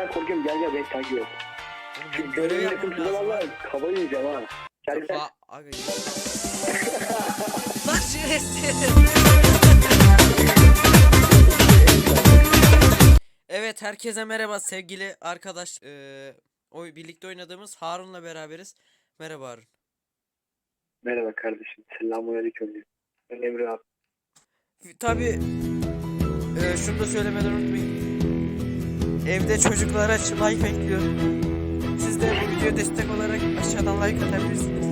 Yeşilden korkuyorum gel gel beni takip et. Oğlum yapmam yakıntısına lazım. valla kafayı yiyeceğim ha. Gel gel. Kafa- Aga. Lan şerefsiz. Evet herkese merhaba sevgili arkadaş. Ee, oy birlikte oynadığımız Harun'la beraberiz. Merhaba Harun. Merhaba kardeşim. Selamünaleyküm. Ben Emre abi. Tabi e, şunu da söylemeden unutmayın. Evde çocuklara like bekliyor. Siz de bu videoya destek olarak aşağıdan like atabilirsiniz.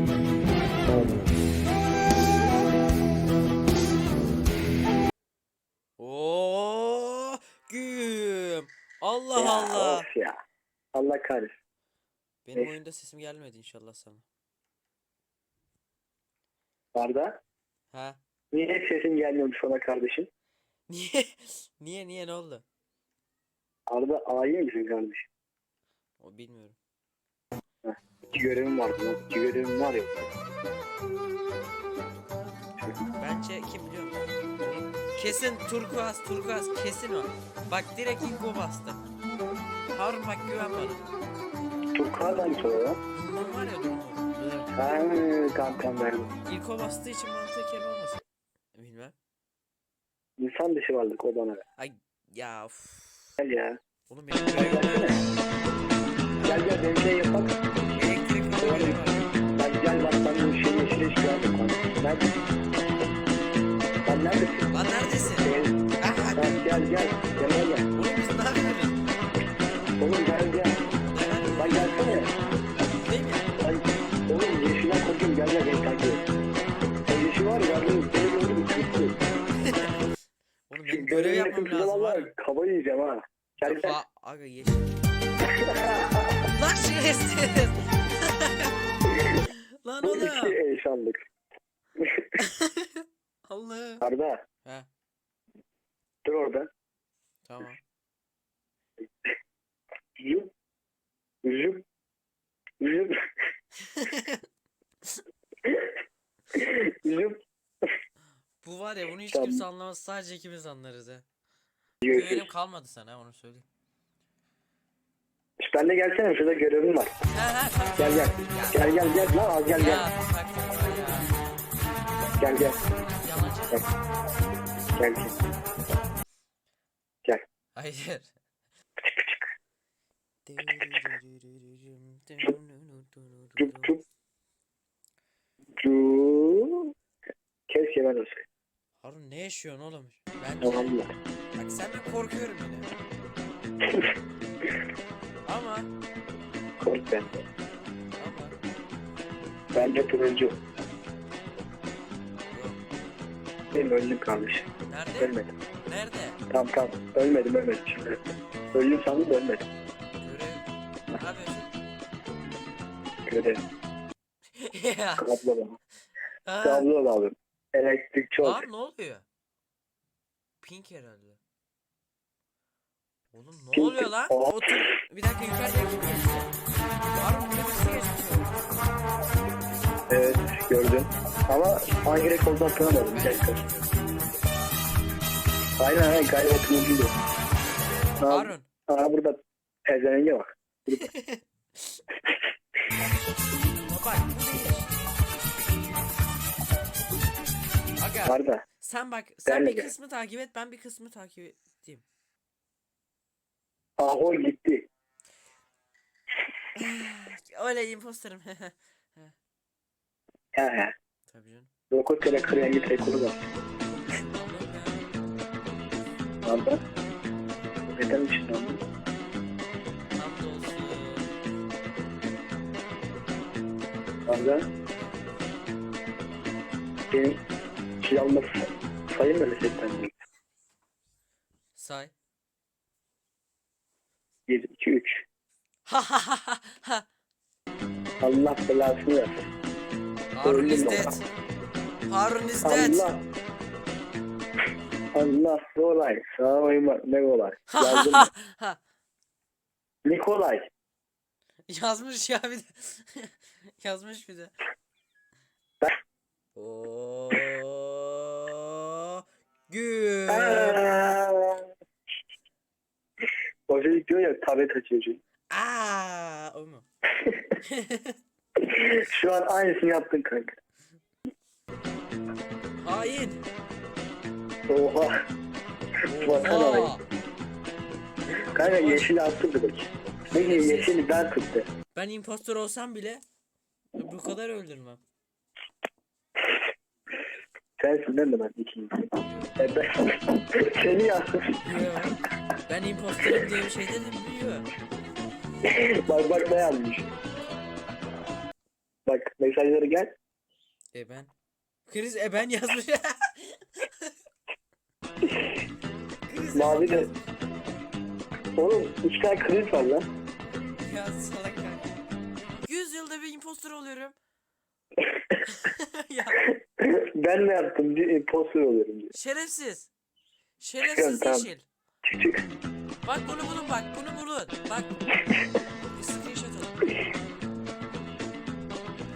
Oo güm. Allah Ya, Allah. Of ya. Allah kahretsin. Benim Neyse. oyunda sesim gelmedi inşallah sana. Arda. Ha? Niye sesin gelmiyormuş ona kardeşim? Niye? niye niye ne oldu? Arda ayin misin kardeşim? O bilmiyorum. İki görevim vardı lan. İki görevim var ya. Bence kim biliyor musun? Kesin turkuaz turkuaz kesin o. Bak direkt ilk o bastı. Harun bak güven bana. Turkuaz hangisi o ya? Bundan var ya durma. Ha, kankam benim. İlk o bastığı için mantıken olmasın. Bilmem. İnsan dışı varlık o bana. Ay ya of. Gel ya. Oğlum benim Gel. Gel benim şey yapak. elektrik var. Gel gel bak ben bu şey yeşil iş gördüm. Neredesin? Sen neredesin? Lan neredesin? Gel. Ha, gel gel. Gel. Kafa aga yeşil. Lan şerefsiz. Lan Bu oğlum. iki eşanlık. Allah. Arda He dur orada. tamam. Zıp. Zıp. Zıp. Zıp. Bu var ya bunu hiç Tamam. kimse anlamaz sadece ikimiz anlarız ha. Görüşürüz. Güvenim kalmadı sana onu söyleyeyim. İşte ben de gelsene şurada görevim var. Gel gel. Gel gel gel lan al gel gel. Gel gel. Gel gel. Gel. Hayır. Cup cup. Cup. Keşke ben olsaydım. Harun ne yaşıyorsun oğlum? Bence Tamam bak senden korkuyorum yine. Ama Kork ben. ama Bence turuncu. yok. Benim öldüm kardeşim. Nerede? Ölmedim. Nerede? Tamam tamam. Ölmedim ölmedim şimdi. Öldüm sandım da ölmedim. Görev. Ne yapıyorsun? Görev. ya. Kablo. Ha. Kablo bağlı. Elektrik çok. Lan ne oluyor? Pink herhalde. Oğlum ne oluyor lan? Otur. Bir dakika yukarıda kim geçti? Harun birisi geçmiş. Evet gördüm. Ama hangi olduğunu hatırlamadım. Bir dakika. Aynen aynen galiba turuncuydu. Aa, Harun. aa burada pezevenge bak. Bak bu değil. Aga Arda. Sen bak sen Benle bir gel. kısmı takip et ben bir kısmı takip edeyim. Aho gitti. Öyle imposterim. He he. Tabii canım. Dokuz kere krengi rekoru var. Arda. Neden şey oldu? Arda. Benim şey alması sayın böyle setten. Say. 1, 2, 3. Ha ha ha ha ha. Allah belasını versin. Harun is dead. Harun is dead. Allah. Allah kolay. Sağ ne kolay. Yazdım. Nikolay. Yazmış ya bir de. Yazmış bir de. Oo. Gül. O çocuk diyor ya tablet açıyor çocuk. Aa, o mu? Şu an aynısını yaptın kanka. Hain. Oha. Baksana Oha. bak. Kanka yeşili attı direkt. Peki yeşili ben tuttu. Ben impostor olsam bile bu kadar öldürmem. Sensin değil mi ben ikincisi? E ben seni yazdım. Ben impostorum diye bir şey dedim biliyor. bak bak ne yazmış. Bak mesajları gel. E ben. Kriz e ben yazmış. Kriz e Mavi ben de. Oğlum iki tane kriz var lan. Ya salak kanka. 100 yılda bir impostor oluyorum. ya ben ne yaptım? Bir poster oluyorum diyor. şerefsiz. Şerefsiz Tamam. yeşil. Çık. Bak bunu bulun bak bunu bulun. Bak. Screenshot alın.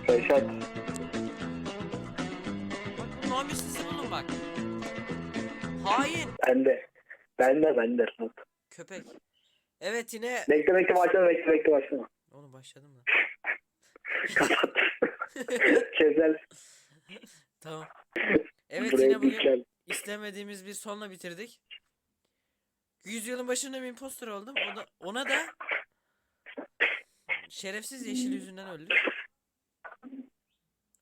Reşat. Bak bu namussuzı bulun bak. Hain. Bende. Bende bende. Köpek. Evet yine. Bekle bekle başlama bekle bekle başlama. Oğlum başladım da. Kapat. Kezel. Tamam. Evet Buraya yine bugün dikkat. istemediğimiz bir sonla bitirdik. Yüzyılın başında bir impostor oldum. O da, ona da şerefsiz yeşil yüzünden öldü.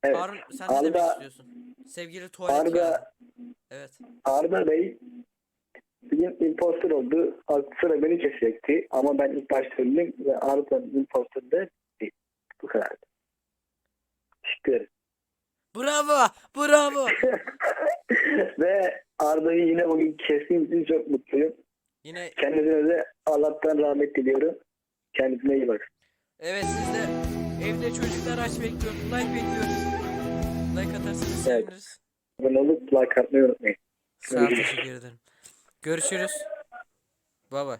Evet. Harun sen ne demek Arda- istiyorsun? Sevgili tuvalet Arda. Evet. Arda Bey bugün imposter oldu. Sıra beni kesecekti. Ama ben ilk başta öldüm ve Arda'nın imposter de değil. Bu kadar. Teşekkür ederim. Bravo. Ve Arda'yı yine bugün kestiğim için çok mutluyum. Yine Kendisine de Allah'tan rahmet diliyorum. Kendisine iyi bak. evet siz de evde çocuklar aç bekliyor. Like bekliyoruz. Like atarsanız Evet. seviniriz. Abone olup like atmayı unutmayın. Sağ ol teşekkür ederim. Görüşürüz. Bye bye.